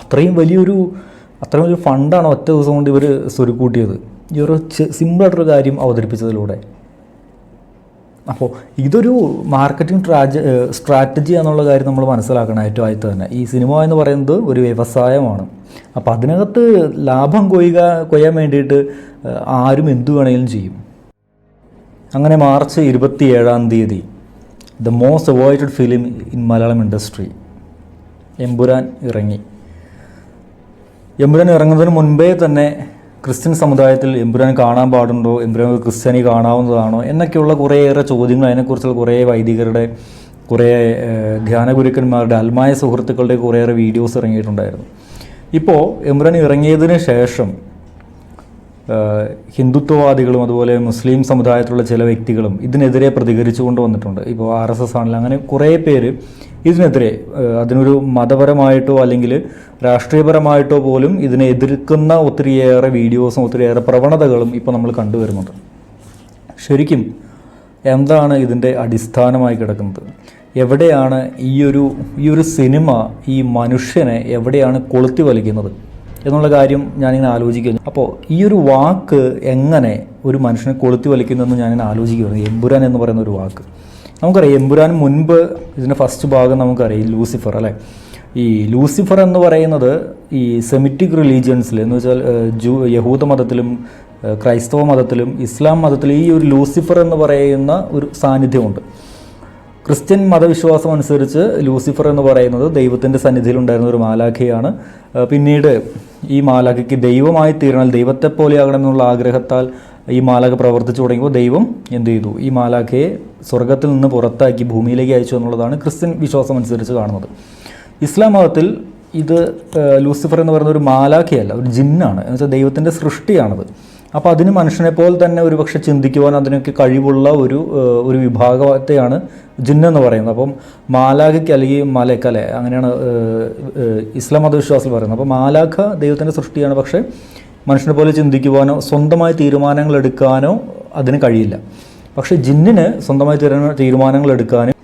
അത്രയും വലിയൊരു അത്രയും വലിയ ഫണ്ടാണ് ഒറ്റ ദിവസം കൊണ്ട് ഇവർ സ്വരുക്കൂട്ടിയത്. ഈ ഒരു സിമ്പിളായിട്ടൊരു കാര്യം അവതരിപ്പിച്ചതിലൂടെ. അപ്പോൾ ഇതൊരു മാർക്കറ്റിംഗ് ട്രാജ സ്ട്രാറ്റജി എന്നുള്ള കാര്യം നമ്മൾ മനസ്സിലാക്കണം ഏറ്റവും ആദ്യത്തെ തന്നെ. ഈ സിനിമ എന്ന് പറയുന്നത് ഒരു വ്യവസായമാണ്. അപ്പോൾ അതിനകത്ത് ലാഭം കൊയ്യുക കൊയ്യാൻ വേണ്ടിയിട്ട് ആരും എന്തു വേണമെങ്കിലും ചെയ്യും. അങ്ങനെ മാർച്ച് ഇരുപത്തി ഏഴാം തീയതി the most avoided film in Malayalam industry Empuraan ഇറങ്ങി. എമ്പുരാൻ ഇറങ്ങുന്നതിന് മുൻപേ തന്നെ ക്രിസ്ത്യൻ സമുദായത്തിൽ എമ്പുരാൻ കാണാൻ പാടുണ്ടോ? എമ്പുരാൻ ക്രിസ്ത്യാനി കാണാവുന്നതാണോ? എന്നൊക്കെയുള്ള കുറേയേറെ ചോദ്യങ്ങൾ അതിനെക്കുറിച്ചുള്ള കുറേ വൈദികരുടെ കുറേ ധ്യാന ഗുരുക്കന്മാരുടെ അൽമായ സുഹൃത്തുക്കളുടെ കുറേയേറെ വീഡിയോസ് ഇറങ്ങിയിട്ടുണ്ടായിരുന്നു. ഇപ്പോൾ എമ്പുരാൻ ഇറങ്ങിയതിന് ശേഷം ഹിന്ദുത്വവാദികളും അതുപോലെ മുസ്ലിം സമുദായത്തിലുള്ള ചില വ്യക്തികളും ഇതിനെതിരെ പ്രതികരിച്ചുകൊണ്ട് വന്നിട്ടുണ്ട്. ഇപ്പോൾ ആർ എസ് എസ് ആണെങ്കിലും അങ്ങനെ കുറേ പേര് ഇതിനെതിരെ അതിനൊരു മതപരമായിട്ടോ അല്ലെങ്കിൽ രാഷ്ട്രീയപരമായിട്ടോ പോലും ഇതിനെ എതിർക്കുന്ന ഒത്തിരിയേറെ വീഡിയോസും ഒത്തിരിയേറെ പ്രവണതകളും ഇപ്പോൾ നമ്മൾ കണ്ടുവരുന്നുണ്ട്. ശരിക്കും എന്താണ് ഇതിന്റെ അടിസ്ഥാനമായി കിടക്കുന്നത്? എവിടെയാണ് ഈ ഒരു ഈ ഒരു സിനിമ ഈ മനുഷ്യനെ എവിടെയാണ് കൊളുത്തി വലിക്കുന്നത്? എന്നുള്ള കാര്യം ഞാനിങ്ങനെ ആലോചിക്കുന്നു. അപ്പോൾ ഈ ഒരു വാക്ക് എങ്ങനെ ഒരു മനുഷ്യനെ കൊളുത്തി വലിക്കുന്നതെന്ന് ഞാനിങ്ങനെ ആലോചിക്കുകയായിരുന്നു എമ്പുരാൻ എന്ന് പറയുന്ന ഒരു വാക്ക്. നമുക്കറിയാം എമ്പുരാൻ മുൻപ് ഇതിന്റെ ഫസ്റ്റ് ഭാഗം നമുക്കറിയാം ലൂസിഫർ അല്ലേ? ഈ ലൂസിഫർ എന്ന് പറയുന്നത് ഈ സെമിറ്റിക് റിലീജിയൻസിൽ എന്ന് വെച്ചാൽ ജൂ യഹൂദ മതത്തിലും ക്രൈസ്തവ മതത്തിലും ഇസ്ലാം മതത്തിലും ഈ ഒരു ലൂസിഫർ എന്ന് പറയുന്ന ഒരു സാന്നിധ്യമുണ്ട്. ക്രിസ്ത്യൻ മതവിശ്വാസം അനുസരിച്ച് ലൂസിഫർ എന്ന് പറയുന്നത് ദൈവത്തിന്റെ സന്നിധിയിലുണ്ടായിരുന്ന ഒരു മാലാഖയാണ്. പിന്നീട് ഈ മാലാഖയ്ക്ക് ദൈവമായി തീരണൽ ദൈവത്തെ പോലെയാകണം എന്നുള്ള ആഗ്രഹത്താൽ ഈ മാലാഖ പ്രവർത്തിച്ചു തുടങ്ങിയപ്പോൾ ദൈവം എന്ത് ചെയ്തു? ഈ മാലാഖയെ സ്വർഗത്തിൽ നിന്ന് പുറത്താക്കി ഭൂമിയിലേക്ക് അയച്ചു എന്നുള്ളതാണ് ക്രിസ്ത്യൻ വിശ്വാസം അനുസരിച്ച് കാണുന്നത്. ഇസ്ലാം മതത്തിൽ ഇത് ലൂസിഫർ എന്ന് പറയുന്ന ഒരു മാലാഖയല്ല ഒരു ജിന്നാണ്. എന്ന് വെച്ചാൽ ദൈവത്തിന്റെ സൃഷ്ടിയാണത്. അപ്പോൾ അതിന് മനുഷ്യനെ പോലെ തന്നെ ഒരുപക്ഷെ ചിന്തിക്കുവാൻ അതിനൊക്കെ കഴിവുള്ള ഒരു ഒരു വിഭാഗത്തെയാണ് ജിന്നെന്ന് പറയുന്നത്. അപ്പം മാലാഖയ്ക്ക് അല്ലെങ്കിൽ മലക്ക് അല്ലെ അങ്ങനെയാണ് ഇസ്ലാം മതവിശ്വാസത്തിൽ പറയുന്നത്. അപ്പോൾ മാലാഖ ദൈവത്തിന്റെ സൃഷ്ടിയാണ്. പക്ഷേ മനുഷ്യനെ പോലെ ചിന്തിക്കുവാനോ സ്വന്തമായി തീരുമാനങ്ങൾ എടുക്കാനോ അതിന് കഴിയില്ല. പക്ഷേ ജിന്നിന് സ്വന്തമായി തീരുമാന- തീരുമാനങ്ങൾ എടുക്കാനും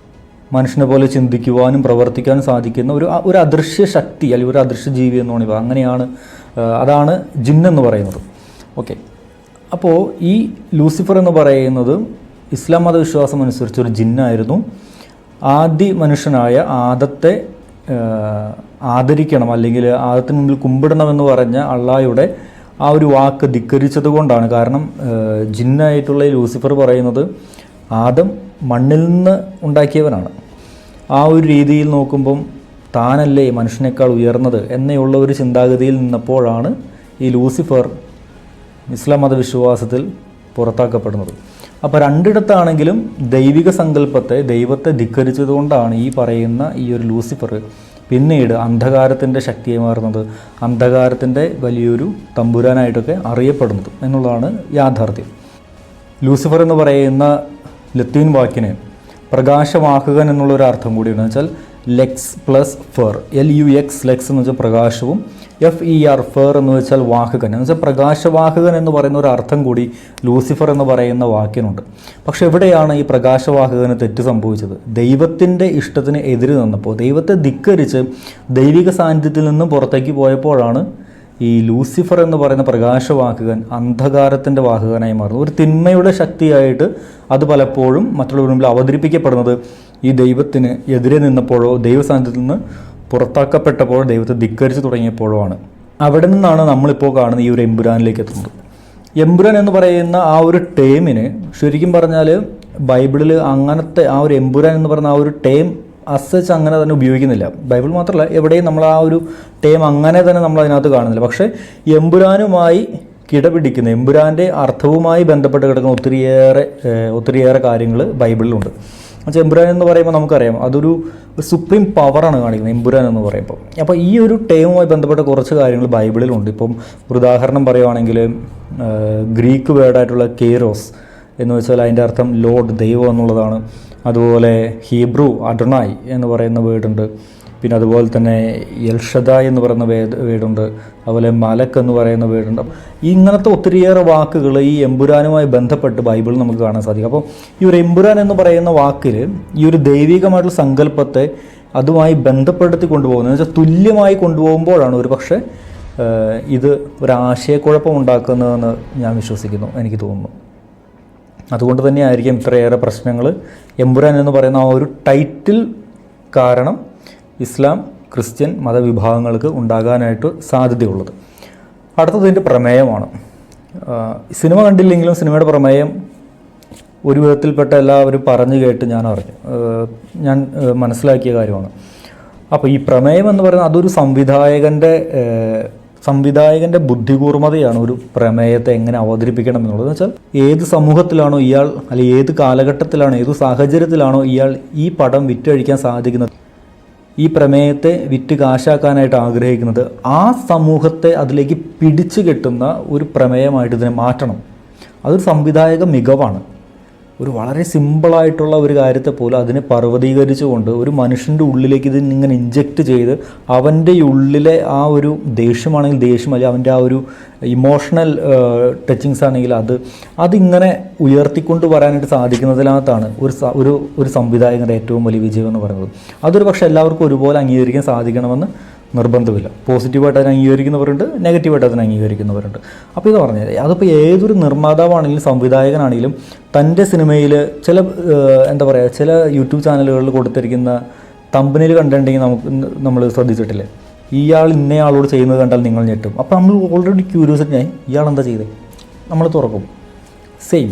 മനുഷ്യനെ പോലെ ചിന്തിക്കുവാനും പ്രവർത്തിക്കാനും സാധിക്കുന്ന ഒരു ഒരു അദൃശ്യ ശക്തി അല്ലെങ്കിൽ ഒരു അദൃശ്യ ജീവി എന്ന് പറയുമ്പോൾ അങ്ങനെയാണ് അതാണ് ജിന്നെന്ന് പറയുന്നത്. ഓക്കെ. അപ്പോൾ ഈ ലൂസിഫർ എന്ന് പറയുന്നത് ഇസ്ലാം മതവിശ്വാസം അനുസരിച്ച് ഒരു ജിന്നായിരുന്നു. ആദ്യ മനുഷ്യനായ ആദത്തെ ആദരിക്കണം അല്ലെങ്കിൽ ആദത്തിന് മുമ്പിൽ കുമ്പിടണമെന്ന് പറഞ്ഞ അള്ളായുടെ ആ ഒരു വാക്ക് ധിക്കരിച്ചത് കൊണ്ടാണ്. കാരണം ജിന്നായിട്ടുള്ള ലൂസിഫർ പറയുന്നത് ആദം മണ്ണിൽ നിന്ന് ഉണ്ടാക്കിയവനാണ്. ആ ഒരു രീതിയിൽ നോക്കുമ്പം താനല്ലേ മനുഷ്യനേക്കാൾ ഉയർന്നത് എന്നുള്ള ഒരു ചിന്താഗതിയിൽ നിന്നപ്പോഴാണ് ഈ ലൂസിഫർ ഇസ്ലാം മതവിശ്വാസത്തിൽ പുറത്താക്കപ്പെടുന്നത്. അപ്പോൾ രണ്ടിടത്താണെങ്കിലും ദൈവിക സങ്കല്പത്തെ ദൈവത്തെ ധിക്കരിച്ചതുകൊണ്ടാണ് ഈ പറയുന്ന ഈ ഒരു ലൂസിഫർ പിന്നീട് അന്ധകാരത്തിന്റെ ശക്തിയെ മാറുന്നത് അന്ധകാരത്തിന്റെ വലിയൊരു തമ്പുരാനായിട്ടൊക്കെ അറിയപ്പെടുന്നത് എന്നുള്ളതാണ് യാഥാർത്ഥ്യം. ലൂസിഫർ എന്ന് പറയുന്ന ലത്തീൻ വാക്കിന് പ്രകാശമാക്കുക എന്നുള്ളൊരു അർത്ഥം കൂടിയുണ്ട്. എന്ന് വെച്ചാൽ lux plus fer L U X lux എന്ന് വെച്ചാൽ പ്രകാശവും എഫ് ഇ ആർ ഫെർ എന്ന് വെച്ചാൽ വാഹകൻ. എന്ന് വെച്ചാൽ പ്രകാശവാഹകൻ എന്ന് പറയുന്ന ഒരു അർത്ഥം കൂടി ലൂസിഫർ എന്ന് പറയുന്ന വാക്കിനുണ്ട്. പക്ഷെ എവിടെയാണ് ഈ പ്രകാശവാഹകന് തെറ്റ് സംഭവിച്ചത്? ദൈവത്തിന്റെ ഇഷ്ടത്തിന് എതിര് നിന്നപ്പോൾ ദൈവത്തെ ധിക്കരിച്ച് ദൈവിക സാന്നിധ്യത്തിൽ നിന്നും പുറത്തേക്ക് പോയപ്പോഴാണ് ഈ ലൂസിഫർ എന്ന് പറയുന്ന പ്രകാശവാഹകൻ അന്ധകാരത്തിന്റെ വാഹകനായി മാറുന്നത്. ഒരു തിന്മയുടെ ശക്തിയായിട്ട് അത് പലപ്പോഴും മറ്റുള്ളവരുമ്പിൽ അവതരിപ്പിക്കപ്പെടുന്നത് ഈ ദൈവത്തിന് എതിരെ നിന്നപ്പോഴോ ദൈവസാന്നിധ്യത്തിൽ നിന്ന് പുറത്താക്കപ്പെട്ടപ്പോഴോ ദൈവത്തെ ധിക്കരിച്ച് തുടങ്ങിയപ്പോഴോ ആണ് അവിടെ നിന്നാണ് നമ്മളിപ്പോൾ കാണുന്ന ഈ ഒരു എമ്പുരാനിലേക്ക് എത്തുന്നത്. എമ്പുരാൻ എന്ന് പറയുന്ന ആ ഒരു ടേമിന് ശരിക്കും പറഞ്ഞാൽ ബൈബിളിൽ അങ്ങനത്തെ ആ ഒരു എമ്പുരാൻ എന്ന് പറയുന്ന ആ ഒരു ടേം അസച്ച് അങ്ങനെ തന്നെ ഉപയോഗിക്കുന്നില്ല. ബൈബിൾ മാത്രമല്ല എവിടെയും നമ്മൾ ആ ഒരു ടേം അങ്ങനെ തന്നെ നമ്മൾ അതിനകത്ത് കാണുന്നില്ല. പക്ഷേ എമ്പുരാനുമായി കിടപിടിക്കുന്ന എമ്പുരാന്റെ അർത്ഥവുമായി ബന്ധപ്പെട്ട് കിടക്കുന്ന ഒത്തിരിയേറെ ഒത്തിരിയേറെ കാര്യങ്ങൾ ബൈബിളിലുണ്ട്. എമ്പുരാൻ എന്ന് പറയുമ്പോൾ നമുക്കറിയാം. അതൊരു സുപ്രീം പവറാണ് കാണിക്കുന്നത് എമ്പുരാൻ എന്ന് പറയുമ്പോൾ അപ്പോൾ ഈ ഒരു ടേമുമായി ബന്ധപ്പെട്ട കുറച്ച് കാര്യങ്ങൾ ബൈബിളിലുണ്ട്. ഇപ്പം ഒരു ഉദാഹരണം പറയുവാണെങ്കിൽ ഗ്രീക്ക് വേർഡായിട്ടുള്ള കേറോസ് എന്ന് വെച്ചാൽ അതിന്റെ അർത്ഥം ലോഡ് ദൈവം എന്നുള്ളതാണ്. അതുപോലെ ഹീബ്രു അഡണായ് എന്ന് പറയുന്ന വേർഡുണ്ട് പിന്നെ അതുപോലെ തന്നെ യൽഷദ എന്ന് പറയുന്ന വേദ വീടുണ്ട്. അതുപോലെ മലക്ക് എന്ന് പറയുന്ന വീടുണ്ട്. ഇങ്ങനത്തെ ഒത്തിരിയേറെ വാക്കുകൾ ഈ എമ്പുരാനുമായി ബന്ധപ്പെട്ട് ബൈബിളിൽ നമുക്ക് കാണാൻ സാധിക്കും. അപ്പോൾ ഈ ഒരു എമ്പുരാൻ എന്ന് പറയുന്ന വാക്കിൽ ഈ ഒരു ദൈവികമായിട്ടുള്ള സങ്കല്പത്തെ അതുമായി ബന്ധപ്പെടുത്തി കൊണ്ടുപോകുന്നത് എന്ന് വെച്ചാൽ തുല്യമായി കൊണ്ടുപോകുമ്പോഴാണ് ഒരു പക്ഷേ ഇത് ഒരു ആശയക്കുഴപ്പം ഉണ്ടാക്കുന്നതെന്ന് ഞാൻ വിശ്വസിക്കുന്നു എനിക്ക് തോന്നുന്നു. അതുകൊണ്ട് തന്നെയായിരിക്കും ഇത്രയേറെ പ്രശ്നങ്ങൾ എമ്പുരാൻ എന്ന് പറയുന്ന ആ ഒരു ടൈറ്റിൽ കാരണം ഇസ്ലാം ക്രിസ്ത്യൻ മതവിഭാഗങ്ങൾക്ക് ഉണ്ടാകാനായിട്ട് സാധ്യതയുള്ളത്. അടുത്തത് ഇതിന്റെ പ്രമേയമാണ്. സിനിമ കണ്ടില്ലെങ്കിലും സിനിമയുടെ പ്രമേയം ഒരു വിധത്തിൽപ്പെട്ട എല്ലാവരും പറഞ്ഞു കേട്ട് ഞാൻ അറിഞ്ഞു. ഞാൻ മനസ്സിലാക്കിയ കാര്യമാണ്. അപ്പോൾ ഈ പ്രമേയം എന്ന് പറയുന്നത് അതൊരു സംവിധായകന്റെ സംവിധായകന്റെ ബുദ്ധികൂർമതയാണ് ഒരു പ്രമേയത്തെ എങ്ങനെ അവതരിപ്പിക്കണം എന്നുള്ളത്. വെച്ചാൽ ഏത് സമൂഹത്തിലാണോ ഇയാൾ അല്ലെങ്കിൽ ഏത് കാലഘട്ടത്തിലാണോ ഏത് സാഹചര്യത്തിലാണോ ഇയാൾ ഈ പടം വിറ്റഴിക്കാൻ സാധിക്കുന്നത്. ഈ പ്രമേയത്തെ വിറ്റ് കാശാക്കാനായിട്ട് ആഗ്രഹിക്കുന്നത് ആ സമൂഹത്തെ അതിലേക്ക് പിടിച്ചു കെട്ടുന്ന ഒരു പ്രമേയമായിട്ട് ഇതിനെ മാറ്റണം. അതൊരു സംവിധായക മികവാണ്. ഒരു വളരെ സിമ്പിളായിട്ടുള്ള ഒരു കാര്യത്തെ പോലും അതിനെ പർവതീകരിച്ചുകൊണ്ട് ഒരു മനുഷ്യന്റെ ഉള്ളിലേക്ക് ഇത് ഇങ്ങനെ ഇഞ്ചെക്റ്റ് ചെയ്ത് അവന്റെ ഉള്ളിലെ ആ ഒരു ദേഷ്യമാണെങ്കിൽ ദേഷ്യം അല്ലെങ്കിൽ അവന്റെ ആ ഒരു ഇമോഷണൽ ടച്ചിങ്സ് ആണെങ്കിൽ അത് അതിങ്ങനെ ഉയർത്തിക്കൊണ്ട് വരാനായിട്ട് സാധിക്കുന്നതിനകത്താണ് ഒരു ഒരു ഒരു സംവിധായകന്റെ ഏറ്റവും വലിയ വിജയം എന്ന് പറയുന്നത്. അതൊരു പക്ഷേ എല്ലാവർക്കും ഒരുപോലെ അംഗീകരിക്കാൻ സാധിക്കണമെന്ന് നിർബന്ധമില്ല. പോസിറ്റീവായിട്ട് അതിനെ അംഗീകരിക്കുന്നവരുണ്ട് നെഗറ്റീവായിട്ട് അതിനെ അംഗീകരിക്കുന്നവരുണ്ട്. അപ്പോൾ ഇത് പറഞ്ഞത് അതിപ്പോൾ ഏതൊരു നിർമ്മാതാവാണെങ്കിലും സംവിധായകനാണെങ്കിലും തന്റെ സിനിമയിൽ ചില എന്താ പറയുക ചില യൂട്യൂബ് ചാനലുകളിൽ കൊടുത്തിരിക്കുന്ന തമ്പനിൽ കണ്ടിട്ടുണ്ടെങ്കിൽ നമുക്ക് നമ്മൾ ശ്രദ്ധിച്ചിട്ടില്ലേ? ഇയാൾ ഇന്നയാളോട് ചെയ്യുന്നത് കണ്ടാൽ നിങ്ങൾ ഞെട്ടും. അപ്പോൾ നമ്മൾ ഓൾറെഡി ക്യൂരിയോസിറ്റി ആയി ഇയാൾ എന്താ ചെയ്തത് നമ്മൾ തുറക്കും. സെയിം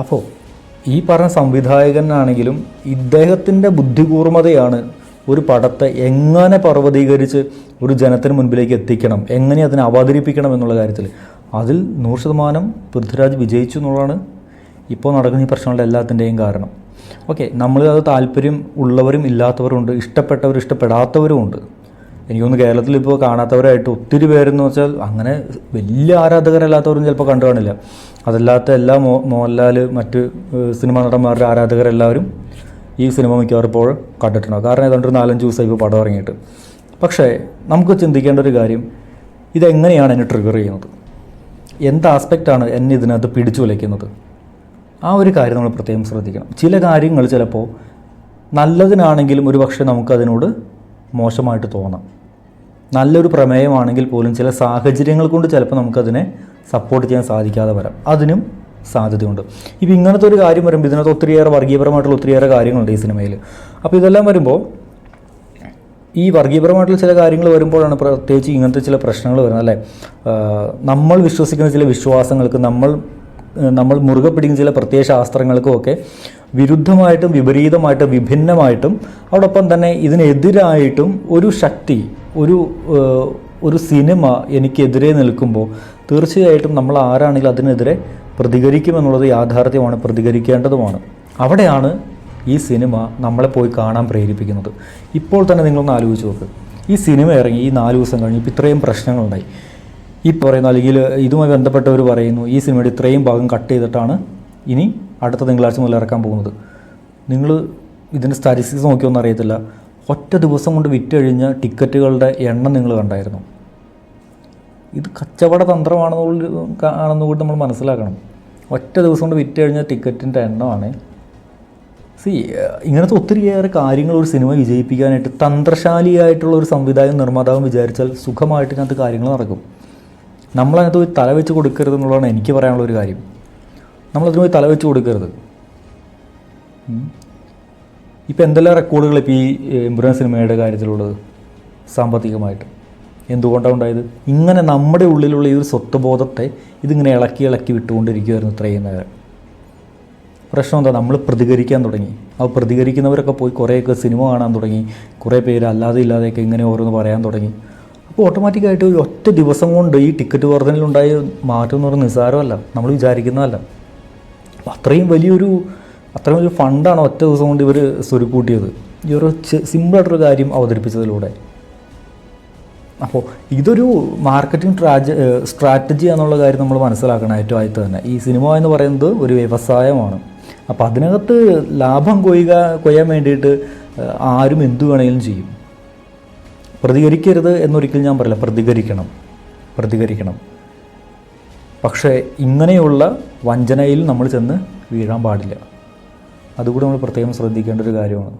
അപ്പോൾ ഈ പറഞ്ഞ സംവിധായകനാണെങ്കിലും ഇദ്ദേഹത്തിന്റെ ബുദ്ധികൂർമ്മതയാണ് ഒരു പടത്തെ എങ്ങനെ പർവതീകരിച്ച് ഒരു ജനത്തിന് മുൻപിലേക്ക് എത്തിക്കണം എങ്ങനെ അതിനെ അവതരിപ്പിക്കണം എന്നുള്ള കാര്യത്തിൽ. അതിൽ നൂറ് ശതമാനം പൃഥ്വിരാജ് വിജയിച്ചു എന്നുള്ളതാണ് ഇപ്പോൾ നടക്കുന്ന ഈ പ്രശ്നങ്ങളുടെ എല്ലാത്തിന്റെയും കാരണം. ഓക്കെ നമ്മൾ അത് താല്പര്യം ഉള്ളവരും ഇല്ലാത്തവരുണ്ട് ഇഷ്ടപ്പെട്ടവരും ഇഷ്ടപ്പെടാത്തവരും ഉണ്ട്. എനിക്കൊന്ന് കേരളത്തിൽ ഇപ്പോൾ കാണാത്തവരായിട്ട് ഒത്തിരി പേരെന്ന് വെച്ചാൽ അങ്ങനെ വലിയ ആരാധകരല്ലാത്തവരും ചിലപ്പോൾ കണ്ടു കാണില്ല. അതല്ലാത്ത എല്ലാ മോ മോഹൻലാൽ മറ്റ് സിനിമാ നടന്മാരുടെ ആരാധകരെല്ലാവരും ഈ സിനിമ മിക്കവാറും ഇപ്പോൾ കണ്ടിട്ടുണ്ടാവും. കാരണം ഏതാണ്ട് ഒരു നാലഞ്ച് ദിവസമായി ഇപ്പോൾ പടം ഇറങ്ങിയിട്ട്. പക്ഷേ നമുക്ക് ചിന്തിക്കേണ്ട ഒരു കാര്യം ഇതെങ്ങനെയാണ് എന്നെ ട്രിഗർ ചെയ്യുന്നത്? എന്ത് ആസ്പെക്റ്റാണ് എന്നെ ഇതിനകത്ത് പിടിച്ചു വലയ്ക്കുന്നത് ആ ഒരു കാര്യം നമ്മൾ പ്രത്യേകം ശ്രദ്ധിക്കണം. ചില കാര്യങ്ങൾ ചിലപ്പോൾ നല്ലതിനാണെങ്കിലും ഒരു പക്ഷേ നമുക്കതിനോട് മോശമായിട്ട് തോന്നാം. നല്ലൊരു പ്രമേയമാണെങ്കിൽ പോലും ചില സാഹചര്യങ്ങൾ കൊണ്ട് ചിലപ്പോൾ നമുക്കതിനെ സപ്പോർട്ട് ചെയ്യാൻ സാധിക്കാതെ വരാം. അതിനും സാധ്യതയുണ്ട്. ഇപ്പം ഇങ്ങനത്തെ ഒരു കാര്യം വരുമ്പോൾ ഇതിനകത്ത് ഒത്തിരിയേറെ വർഗീയപരമായിട്ടുള്ള ഒത്തിരിയേറെ കാര്യങ്ങളുണ്ട് ഈ സിനിമയിൽ അപ്പോൾ ഇതെല്ലാം വരുമ്പോൾ ഈ വർഗീയപരമായിട്ടുള്ള ചില കാര്യങ്ങൾ വരുമ്പോഴാണ് പ്രത്യേകിച്ച് ഇങ്ങനത്തെ ചില പ്രശ്നങ്ങൾ വരുന്നത് അല്ലേ? നമ്മൾ വിശ്വസിക്കുന്ന ചില വിശ്വാസങ്ങൾക്ക് നമ്മൾ നമ്മൾ മുറുകെ പിടിക്കുന്ന ചില പ്രത്യയ ശാസ്ത്രങ്ങൾക്കും ഒക്കെ വിരുദ്ധമായിട്ടും വിപരീതമായിട്ടും വിഭിന്നമായിട്ടും അതോടൊപ്പം തന്നെ ഇതിനെതിരായിട്ടും ഒരു ശക്തി ഒരു ഒരു സിനിമ എനിക്കെതിരെ നിൽക്കുമ്പോൾ തീർച്ചയായിട്ടും നമ്മൾ ആരാണെങ്കിലും അതിനെതിരെ പ്രതികരിക്കുമെന്നുള്ളത് യാഥാർത്ഥ്യമാണ് പ്രതികരിക്കേണ്ടതുമാണ്. അവിടെയാണ് ഈ സിനിമ നമ്മളെ പോയി കാണാൻ പ്രേരിപ്പിക്കുന്നത്. ഇപ്പോൾ തന്നെ നിങ്ങളൊന്ന് ആലോചിച്ച് നോക്ക്. ഈ സിനിമ ഇറങ്ങി ഈ നാല് ദിവസം കഴിഞ്ഞ് ഇപ്പോൾ ഇത്രയും പ്രശ്നങ്ങളുണ്ടായി. ഈ പറയുന്ന അല്ലെങ്കിൽ ഇതുമായി ബന്ധപ്പെട്ടവർ പറയുന്നു ഈ സിനിമയുടെ ഇത്രയും ഭാഗം കട്ട് ചെയ്തിട്ടാണ് ഇനി അടുത്ത തിങ്കളാഴ്ച മുതൽ ഇറക്കാൻ പോകുന്നത്. നിങ്ങൾ ഇതിന്റെ സ്റ്റാറ്റിസ്റ്റിക്സ് നോക്കിയൊന്നും അറിയത്തില്ല. ഒറ്റ ദിവസം കൊണ്ട് വിറ്റഴിഞ്ഞ ടിക്കറ്റുകളുടെ എണ്ണം നിങ്ങൾ കണ്ടായിരുന്നു. ഇത് കച്ചവട തന്ത്രമാണെന്നുള്ള ആണെന്ന് കൂടി നമ്മൾ മനസ്സിലാക്കണം. ഒറ്റ ദിവസം കൊണ്ട് വിറ്റ് കഴിഞ്ഞ ടിക്കറ്റിന്റെ എണ്ണമാണ്. സി ഇങ്ങനത്തെ ഒത്തിരിയേറെ കാര്യങ്ങൾ ഒരു സിനിമ വിജയിപ്പിക്കാനായിട്ട് തന്ത്രശാലിയായിട്ടുള്ള ഒരു സംവിധായകൻ നിർമ്മാതാവും വിചാരിച്ചാൽ സുഖമായിട്ട് ഇതിനകത്ത് കാര്യങ്ങൾ നടക്കും. നമ്മളതിനകത്ത് പോയി തല വെച്ച് കൊടുക്കരുത് എന്നുള്ളതാണ് എനിക്ക് പറയാനുള്ള ഒരു കാര്യം. നമ്മളതിന് പോയി തല വെച്ച് കൊടുക്കരുത്. ഇപ്പം എന്തെല്ലാം റെക്കോർഡുകൾ ഇപ്പോൾ ഈ എംബുരാൻ സിനിമയുടെ കാര്യത്തിലുള്ളത് സാമ്പത്തികമായിട്ട്? എന്തുകൊണ്ടാണ് ഉണ്ടായത്? ഇങ്ങനെ നമ്മുടെ ഉള്ളിലുള്ള ഈ ഒരു സ്വത്വബോധത്തെ ഇതിങ്ങനെ ഇളക്കി ഇളക്കി വിട്ടുകൊണ്ടിരിക്കുമായിരുന്നു ഇത്രയും നേരം. പ്രശ്നം എന്താ? നമ്മൾ പ്രതികരിക്കാൻ തുടങ്ങി. ആ പ്രതികരിക്കുന്നവരൊക്കെ പോയി കുറേയൊക്കെ സിനിമ കാണാൻ തുടങ്ങി. കുറേ പേര് അല്ലാതെ ഇല്ലാതെയൊക്കെ ഇങ്ങനെ ഓരോന്ന് പറയാൻ തുടങ്ങി. അപ്പോൾ ഓട്ടോമാറ്റിക്കായിട്ട് ഒരു ഒറ്റ ദിവസം കൊണ്ട് ഈ ടിക്കറ്റ് വർധനയിലുണ്ടായ മാറ്റം എന്ന് പറയുന്നത് നിസ്സാരമല്ല. നമ്മൾ വിചാരിക്കുന്നതല്ല. അത്രയും വലിയൊരു അത്രയും വലിയ ഫണ്ടാണ് ഒറ്റ ദിവസം കൊണ്ട് ഇവർ സ്വരുക്കൂട്ടിയത്. ഈ ഒരു സിമ്പിളായിട്ടൊരു കാര്യം അവതരിപ്പിച്ചതിലൂടെ. അപ്പോൾ ഇതൊരു മാർക്കറ്റിംഗ് ട്രാജ സ്ട്രാറ്റജി എന്നുള്ള കാര്യം നമ്മൾ മനസ്സിലാക്കണം ഏറ്റവും ആദ്യത്തെ തന്നെ. ഈ സിനിമ എന്ന് പറയുന്നത് ഒരു വ്യവസായമാണ്. അപ്പോൾ അതിനകത്ത് ലാഭം കൊയ്യുക കൊയ്യാൻ വേണ്ടിയിട്ട് ആരും എന്തു വേണമെങ്കിലും ചെയ്യും. പ്രതികരിക്കരുത് എന്നൊരിക്കലും ഞാൻ പറയില്ല. പ്രതികരിക്കണം. പ്രതികരിക്കണം. പക്ഷേ ഇങ്ങനെയുള്ള വഞ്ചനയിൽ നമ്മൾ ചെന്ന് വീഴാൻ പാടില്ല. അതുകൂടി നമ്മൾ പ്രത്യേകം ശ്രദ്ധിക്കേണ്ട ഒരു കാര്യമാണ്.